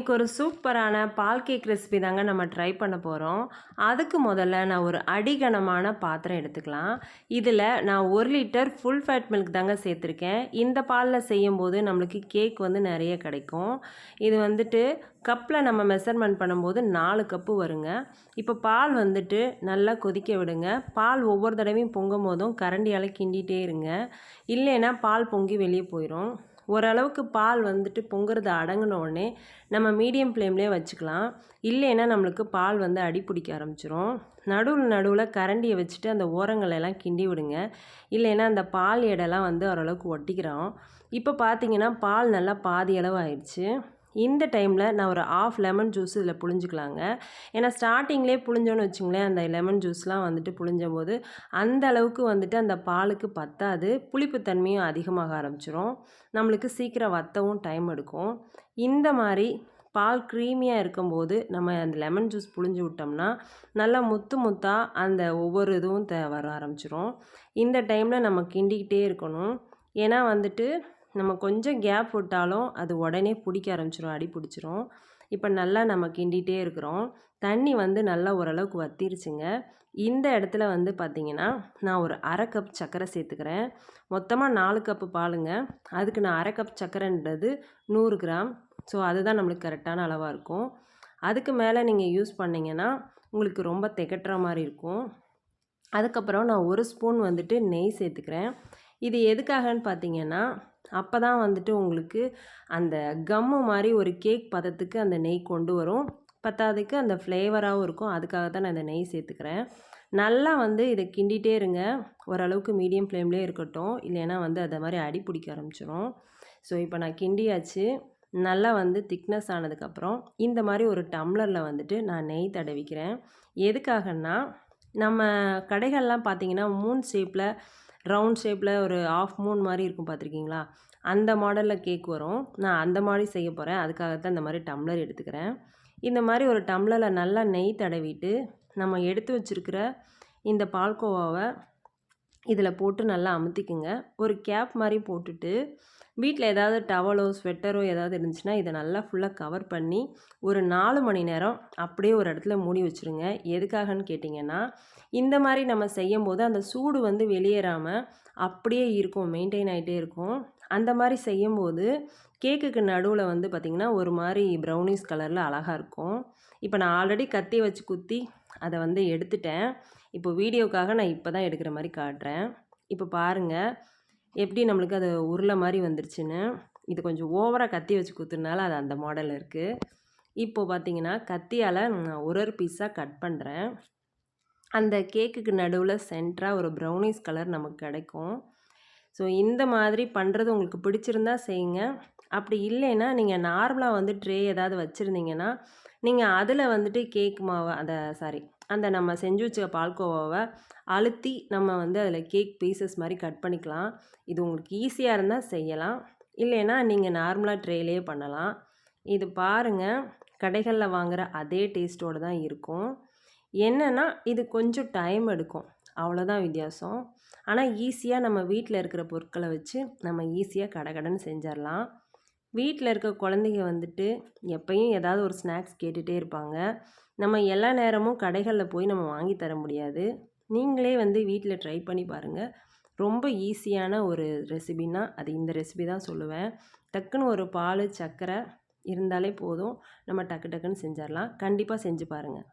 இன்றைக்கி ஒரு சூப்பரான பால் கேக் ரெசிபி தாங்க நம்ம ட்ரை பண்ண போகிறோம் அதுக்கு முதல்ல நான் ஒரு அடிகனமான பாத்திரம் எடுத்துக்கலாம். இதில் நான் ஒரு லிட்டர் ஃபுல் ஃபேட் மில்க் தாங்க சேர்த்துருக்கேன். இந்த பாலில் செய்யும்போது நம்மளுக்கு கேக் வந்து நிறைய கிடைக்கும். இது வந்துட்டு கப்பில் நம்ம மெஷர்மெண்ட் பண்ணும்போது நாலு கப்பு வருங்க. இப்போ பால் வந்துட்டு நல்லா கொதிக்க விடுங்க. பால் ஒவ்வொரு தடவையும் பொங்கும் போதும் கரண்டியால் கிண்டிகிட்டே இருங்க. இல்லைன்னா பால் பொங்கி வெளியே போயிடும் ஓரளவுக்கு பால் வந்துட்டு பொங்குறது அடங்கினோடனே நம்ம மீடியம் ஃப்ளேம்லேயே வச்சுக்கலாம். இல்லைன்னா நம்மளுக்கு பால் வந்து அடி பிடிக்க ஆரம்பிச்சிரும். நடுவில் நடுவில் கரண்டியை வச்சுட்டு அந்த ஓரங்களெல்லாம் கிண்டி விடுங்க. இல்லைன்னா அந்த பால் எடைலாம் வந்து ஓரளவுக்கு ஒட்டிக்கிறோம். இப்போ பார்த்தீங்கன்னா பால் நல்லா பாதி அளவு ஆயிடுச்சு. இந்த டைமில் நான் ஒரு ஆஃப் லெமன் ஜூஸ் இதில் புழிஞ்சிக்கலாங்க. ஏன்னா ஸ்டார்டிங்லேயே புழிஞ்சோன்னு வச்சுங்களேன் அந்த லெமன் ஜூஸ்லாம் வந்துட்டு புழிஞ்சும் போது அந்த அளவுக்கு வந்துட்டு அந்த பாலுக்கு பத்தாது புளிப்புத்தன்மையும் அதிகமாக ஆரம்பிச்சிரும். நம்மளுக்கு சீக்கிரம் வத்தவும் டைம் எடுக்கும். இந்த மாதிரி பால் க்ரீமியாக இருக்கும்போது நம்ம அந்த லெமன் ஜூஸ் புழிஞ்சு விட்டோம்னா நல்லா முத்து முத்தாக அந்த ஒவ்வொரு இதுவும் த வர ஆரம்பிச்சிரும். இந்த டைமில் நம்ம கிண்டிக்கிட்டே இருக்கணும். ஏன்னா வந்துட்டு நம்ம கொஞ்சம் கேப் விட்டாலும் அது உடனே பிடிக்க ஆரம்பிச்சிடும் அடி பிடிச்சிரும். இப்போ நல்லா நம்ம கிண்டிகிட்டே இருக்கிறோம். தண்ணி வந்து நல்லா ஓரளவுக்கு வத்திருச்சுங்க. இந்த இடத்துல வந்து பார்த்திங்கன்னா நான் ஒரு அரை கப் சர்க்கரை சேர்த்துக்கிறேன். மொத்தமாக நாலு கப்பு பாலுங்க. அதுக்கு நான் அரை கப் சர்க்கரைன்றது நூறு கிராம். ஸோ அதுதான் நம்மளுக்கு கரெக்டான அளவாக இருக்கும். அதுக்கு மேலே நீங்கள் யூஸ் பண்ணிங்கன்னா உங்களுக்கு ரொம்ப திகட்டுற மாதிரி இருக்கும். அதுக்கப்புறம் நான் ஒரு ஸ்பூன் வந்துட்டு நெய் சேர்த்துக்கிறேன். இது எதுக்காகன்னு பார்த்தீங்கன்னா அப்போ தான் வந்துட்டு உங்களுக்கு அந்த கம்மு மாதிரி ஒரு கேக் பதத்துக்கு அந்த நெய் கொண்டு வரும். பத்தாவதுக்கு அந்த ஃப்ளேவராகவும் இருக்கும். அதுக்காக தான் நான் இந்த நெய் சேர்த்துக்கிறேன். நல்லா வந்து இதை கிண்டிகிட்டே இருங்க. ஓரளவுக்கு மீடியம் ஃப்ளேம்லேயே இருக்கட்டும். இல்லைன்னா வந்து அதை மாதிரி அடி பிடிக்க ஆரம்பிச்சிடும் ஸோ இப்போ நான் கிண்டியாச்சு. நல்லா வந்து திக்னஸ் ஆனதுக்கப்புறம் இந்த மாதிரி ஒரு டம்ளரில் வந்துட்டு நான் நெய் தடவிக்கிறேன். எதுக்காகன்னா நம்ம கடைகள்லாம் பார்த்தீங்கன்னா மூன் ஷேப்பில் ரவுண்ட் ஷேப்பில் ஒரு ஆஃப் மூன் மாதிரி இருக்கும் பார்த்துருக்கீங்களா அந்த மாடலில் கேக் வரும். நான் அந்த மாதிரி செய்ய போகிறேன் அதுக்காக தான் இந்த மாதிரி டம்ளர் எடுத்துக்கிறேன். இந்த மாதிரி ஒரு டம்ளரில் நல்லா நெய் தடவிட்டு நம்ம எடுத்து வச்சுருக்கிற இந்த பால்கோவாவை இதில் போட்டு நல்லா அமுத்திக்குங்க. ஒரு கேப் மாதிரி போட்டுட்டு வீட்டில் ஏதாவது டவலோ ஸ்வெட்டரோ ஏதாவது இருந்துச்சுன்னா இதை நல்லா ஃபுல்லாக கவர் பண்ணி ஒரு நாலு மணி நேரம் அப்படியே ஒரு இடத்துல மூடி வச்சுருங்க. எதுக்காகன்னு கேட்டிங்கன்னா இந்த மாதிரி நம்ம செய்யும் போது அந்த சூடு வந்து வெளியேறாமல் அப்படியே இருக்கும் மெயின்டைன் ஆகிட்டே இருக்கும். அந்த மாதிரி செய்யும்போது கேக்குக்கு நடுவில் வந்து பார்த்திங்கன்னா ஒரு மாதிரி ப்ரௌனிஷ் கலரில் அழகாக இருக்கும். இப்போ நான் ஆல்ரெடி கத்தி வச்சு குத்தி அதை வந்து எடுத்துட்டேன். இப்போ வீடியோக்காக நான் இப்போ தான் எடுக்கிற மாதிரி காட்டுறேன். இப்போ பாருங்கள் எப்படி நம்மளுக்கு அது உருளை மாதிரி வந்துருச்சுன்னு. இது கொஞ்சம் ஓவராக கத்தி வச்சு குத்துனால அது அந்த மாடல் இருக்குது இப்போது பார்த்தீங்கன்னா கத்தியால் நான் ஒரு ஒரு பீஸாக கட் பண்ணுறேன் அந்த கேக்குக்கு நடுவில் சென்டராக ஒரு ப்ரௌனிஸ் கலர் நமக்கு கிடைக்கும். ஸோ இந்த மாதிரி பண்ணுறது உங்களுக்கு பிடிச்சிருந்தா செய்யுங்க. அப்படி இல்லைன்னா நீங்கள் நார்மலாக வந்து ட்ரே ஏதாவது வச்சுருந்தீங்கன்னா நீங்கள் அதில் வந்துட்டு கேக் மாவை அந்த சாரி அந்த நம்ம செஞ்சு வச்ச பால்கோவாவை அழுத்தி நம்ம வந்து அதில் கேக் பீசஸ் மாதிரி கட் பண்ணிக்கலாம். இது உங்களுக்கு ஈஸியாக இருந்தால் செய்யலாம். இல்லைன்னா நீங்கள் நார்மலாக ட்ரேலேயே பண்ணலாம். இது பாருங்கள் கடைகளில் வாங்குகிற அதே டேஸ்ட்டோடு தான் இருக்கும். என்னென்னா இது கொஞ்சம் டைம் எடுக்கும். அவ்வளோதான் வித்தியாசம். ஆனால் ஈஸியாக நம்ம வீட்டில் இருக்கிற பொருட்களை வச்சு நம்ம ஈஸியாக கடை செஞ்சிடலாம் வீட்டில் இருக்க குழந்தைங்க வந்துட்டு எப்பயும் ஏதாவது ஒரு ஸ்நாக்ஸ் கேட்டுகிட்டே இருப்பாங்க. நம்ம எல்லா நேரமும் கடைகளில் போய் நம்ம வாங்கி தர முடியாது. நீங்களே வந்து வீட்டில் ட்ரை பண்ணி பாருங்கள் ரொம்ப ஈஸியான ஒரு ரெசிபின்னா அது இந்த ரெசிபி தான் சொல்லுவேன். டக்குன்னு ஒரு பால் சர்க்கரை இருந்தாலே போதும். நம்ம டக்கு டக்குன்னு செஞ்சிடலாம் கண்டிப்பாக செஞ்சு பாருங்கள்